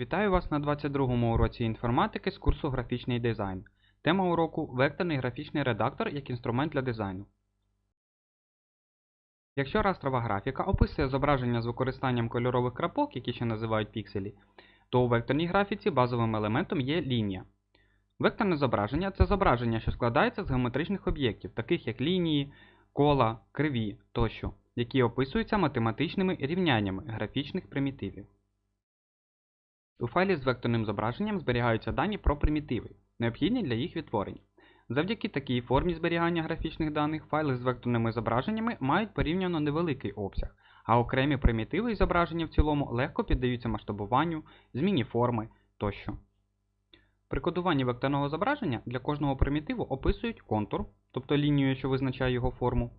Вітаю вас на 22 уроці інформатики з курсу Графічний дизайн. Тема уроку Векторний графічний редактор як інструмент для дизайну. Якщо растрова графіка описує зображення з використанням кольорових крапок, які ще називають пікселі, то у векторній графіці базовим елементом є лінія. Векторне зображення це зображення, що складається з геометричних об'єктів, таких як лінії, кола, криві тощо, які описуються математичними рівняннями графічних примітивів. У файлі з векторним зображенням зберігаються дані про примітиви, необхідні для їх відтворення. Завдяки такій формі зберігання графічних даних файли з векторними зображеннями мають порівняно невеликий обсяг, а окремі примітиви і зображення в цілому легко піддаються масштабуванню, зміні форми тощо. При кодуванні векторного зображення для кожного примітиву описують контур, тобто лінію, що визначає його форму.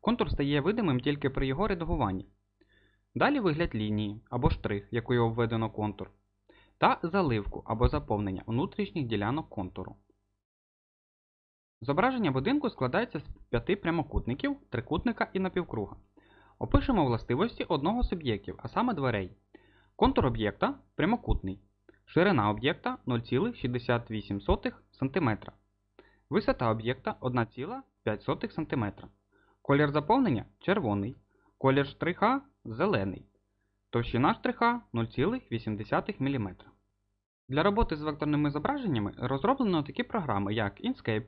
Контур стає видимим тільки при його редагуванні. Далі вигляд лінії або штрих, якою обведено контур та заливку або заповнення внутрішніх ділянок контуру. Зображення будинку складається з п'яти прямокутників, трикутника і напівкруга. Опишемо властивості одного з об'єктів, а саме дверей. Контур об'єкта прямокутний. Ширина об'єкта 0,68 см. Висота об'єкта 1,5 см. Колір заповнення червоний. Колір штриха зелений. Товщина штриха 0,8 мм. Для роботи з векторними зображеннями розроблено такі програми, як Inkscape,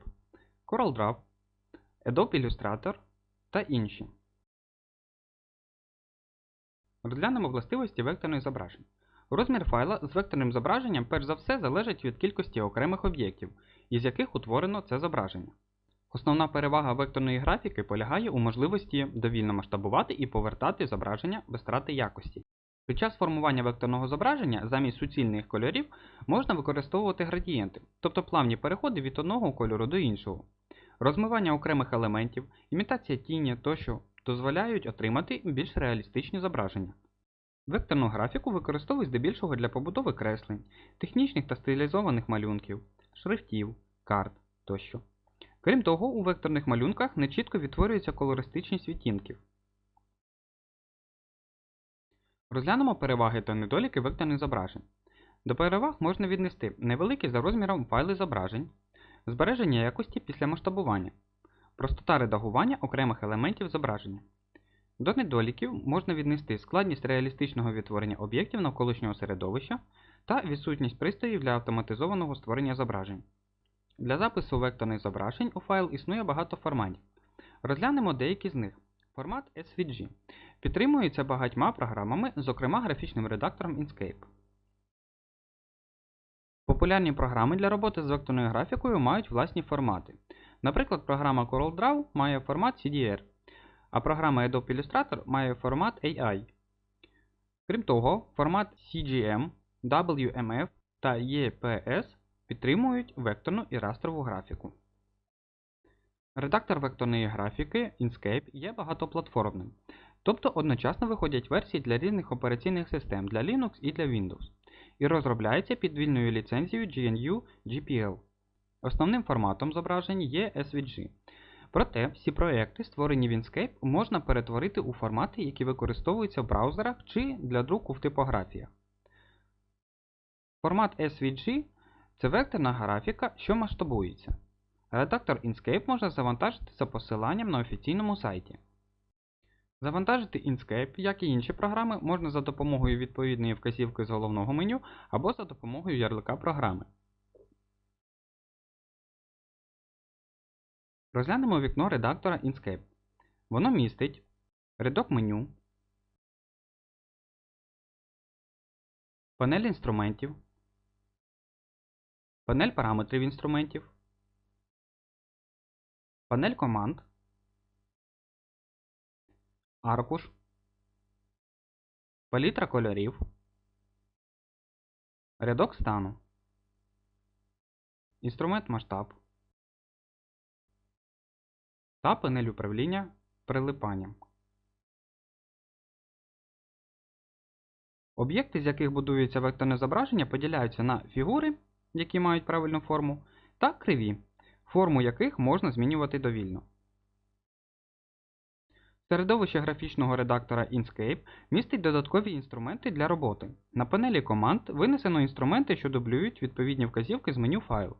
CorelDRAW, Adobe Illustrator та інші. Розглянемо властивості векторних зображень. Розмір файла з векторним зображенням перш за все залежить від кількості окремих об'єктів, із яких утворено це зображення. Основна перевага векторної графіки полягає у можливості довільно масштабувати і повертати зображення без втрати якості. Під час формування векторного зображення замість суцільних кольорів можна використовувати градієнти, тобто плавні переходи від одного кольору до іншого. Розмивання окремих елементів, імітація тіні тощо дозволяють отримати більш реалістичні зображення. Векторну графіку використовують здебільшого для побудови креслень, технічних та стилізованих малюнків, шрифтів, карт тощо. Крім того, у векторних малюнках нечітко відтворюється колористичність відтінків. Розглянемо переваги та недоліки векторних зображень. До переваг можна віднести невеликі за розміром файли зображень, збереження якості після масштабування, простота редагування окремих елементів зображення. До недоліків можна віднести складність реалістичного відтворення об'єктів навколишнього середовища та відсутність пристроїв для автоматизованого створення зображень. Для запису векторних зображень у файл існує багато форматів. Розглянемо деякі з них. Формат SVG підтримується багатьма програмами, зокрема графічним редактором Inkscape. Популярні програми для роботи з векторною графікою мають власні формати. Наприклад, програма CorelDRAW має формат CDR, а програма Adobe Illustrator має формат AI. Крім того, формат CGM, WMF та EPS підтримують векторну і растрову графіку. Редактор векторної графіки Inkscape є багатоплатформним, тобто одночасно виходять версії для різних операційних систем для Linux і для Windows, і розробляється під вільною ліцензією GNU GPL. Основним форматом зображень є SVG. Проте всі проекти, створені в Inkscape, можна перетворити у формати, які використовуються в браузерах чи для друку в типографіях. Формат SVG це векторна графіка, що масштабується. Редактор Inkscape можна завантажити за посиланням на офіційному сайті. Завантажити Inkscape, як і інші програми, можна за допомогою відповідної вказівки з головного меню або за допомогою ярлика програми. Розглянемо вікно редактора Inkscape. Воно містить рядок меню, панель інструментів, панель параметрів інструментів, панель команд, аркуш, палітра кольорів, рядок стану, інструмент масштаб. Та панель управління прилипанням. Об'єкти, з яких будується векторне зображення, поділяються на фігури, які мають правильну форму, та криві, форму яких можна змінювати довільно. Середовище графічного редактора Inkscape містить додаткові інструменти для роботи. На панелі команд винесено інструменти, що дублюють відповідні вказівки з меню файл.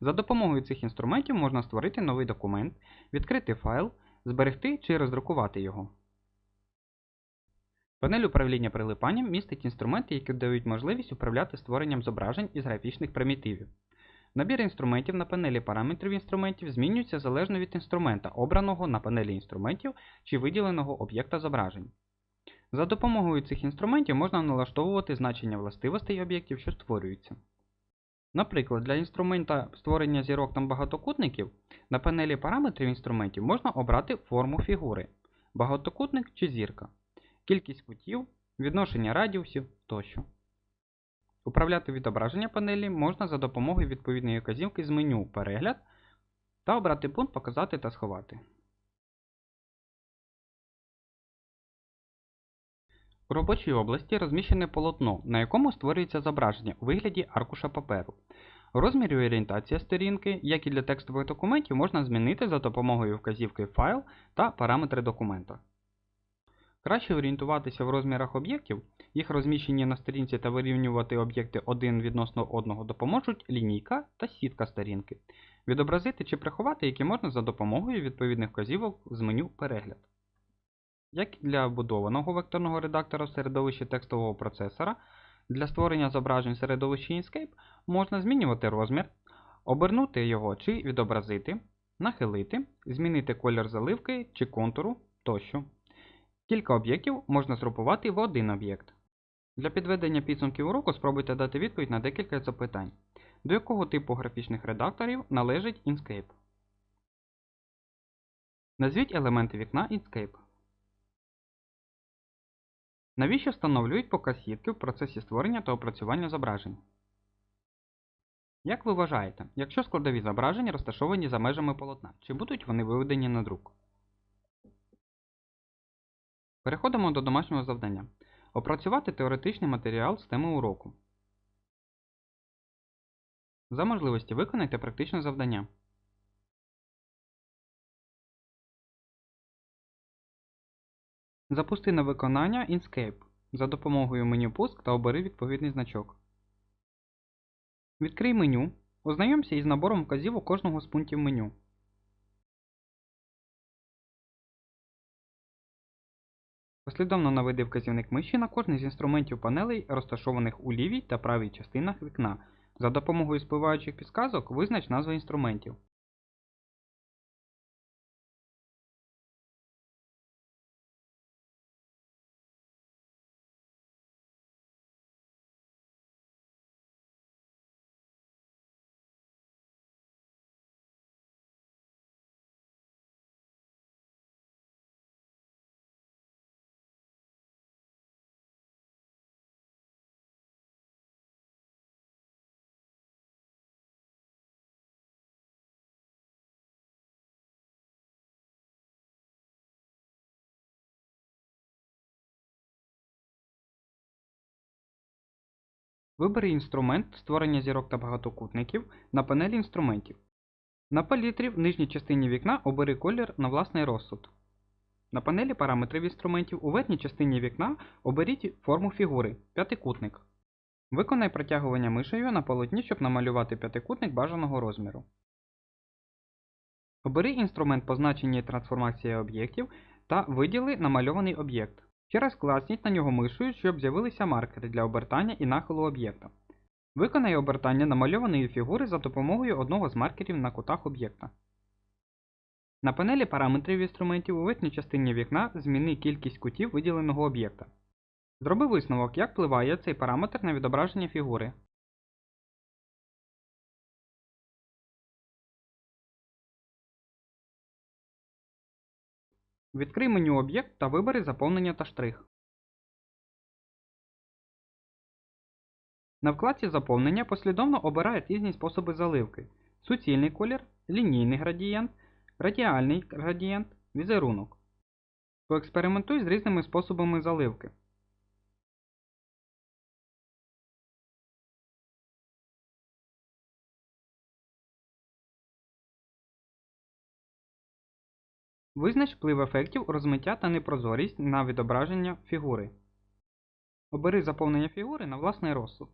За допомогою цих інструментів можна створити новий документ, відкрити файл, зберегти чи роздрукувати його. Панель управління прилипанням містить інструменти, які дають можливість управляти створенням зображень із графічних примітивів. Набір інструментів на панелі параметрів інструментів змінюється залежно від інструмента, обраного на панелі інструментів чи виділеного об'єкта зображень. За допомогою цих інструментів можна налаштовувати значення властивостей об'єктів, що створюються. Наприклад, для інструмента створення зірок та багатокутників на панелі параметрів інструментів можна обрати форму фігури багатокутник чи зірка, кількість кутів, відношення радіусів тощо. Управляти відображення панелі можна за допомогою відповідної вказівки з меню Перегляд та обрати пункт Показати та сховати. У робочій області розміщене полотно, на якому створюється зображення у вигляді аркуша паперу. Розмір і орієнтація сторінки, як і для текстових документів, можна змінити за допомогою вказівки Файл та параметри документа. Краще орієнтуватися в розмірах об'єктів, їх розміщення на сторінці та вирівнювати об'єкти один відносно одного допоможуть лінійка та сітка сторінки. Відобразити чи приховати які можна за допомогою відповідних вказівок з меню Перегляд. Як і для вбудованого векторного редактора в середовищі текстового процесора, для створення зображень в середовищі Inkscape можна змінювати розмір, обернути його чи відобразити, нахилити, змінити колір заливки чи контуру тощо. Кілька об'єктів можна згрупувати в один об'єкт. Для підведення підсумків уроку спробуйте дати відповідь на декілька запитань. До якого типу графічних редакторів належить Inkscape? Назвіть елементи вікна Inkscape. Навіщо встановлюють показ сітки в процесі створення та опрацювання зображень? Як ви вважаєте, якщо складові зображення розташовані за межами полотна, чи будуть вони виведені на друк? Переходимо до домашнього завдання. Опрацювати теоретичний матеріал з теми уроку. За можливості виконайте практичне завдання. Запусти на виконання Inkscape за допомогою меню Пуск та обери відповідний значок. Відкрий меню. Ознайомся із набором вказівок кожного з пунктів меню. Послідовно наведи вказівник миші на кожний з інструментів панелей, розташованих у лівій та правій частинах вікна. За допомогою спливаючих підсказок визнач назви інструментів. Вибери інструмент створення зірок та багатокутників на панелі інструментів. На палітрі в нижній частині вікна обери колір на власний розсуд. На панелі параметрів інструментів у верхній частині вікна оберіть форму фігури п'ятикутник. Виконай протягування мишею на полотні, щоб намалювати п'ятикутник бажаного розміру. Обери інструмент позначення і трансформація об'єктів та виділи намальований об'єкт. Ще раз класніть на нього мишою, щоб з'явилися маркери для обертання і нахилу об'єкта. Виконай обертання намальованої фігури за допомогою одного з маркерів на кутах об'єкта. На панелі параметрів інструментів у верхній частині вікна зміни кількість кутів виділеного об'єкта. Зроби висновок, як впливає цей параметр на відображення фігури. Відкрий меню Об'єкт та вибери Заповнення та штрих. На вкладці Заповнення послідовно обирай різні способи заливки: суцільний колір, лінійний градієнт, радіальний градієнт, візерунок. Поекспериментуй з різними способами заливки. Визнач вплив ефектів розмиття та непрозорість на відображення фігури. Обери заповнення фігури на власний розсуд.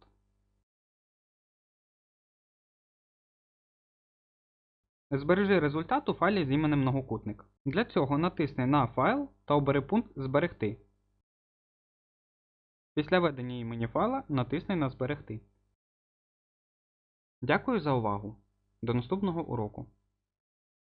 Збережи результат у файлі з іменем многокутник. Для цього натисни на Файл та обери пункт Зберегти. Після введення імені файла натисни на Зберегти. Дякую за увагу. До наступного уроку.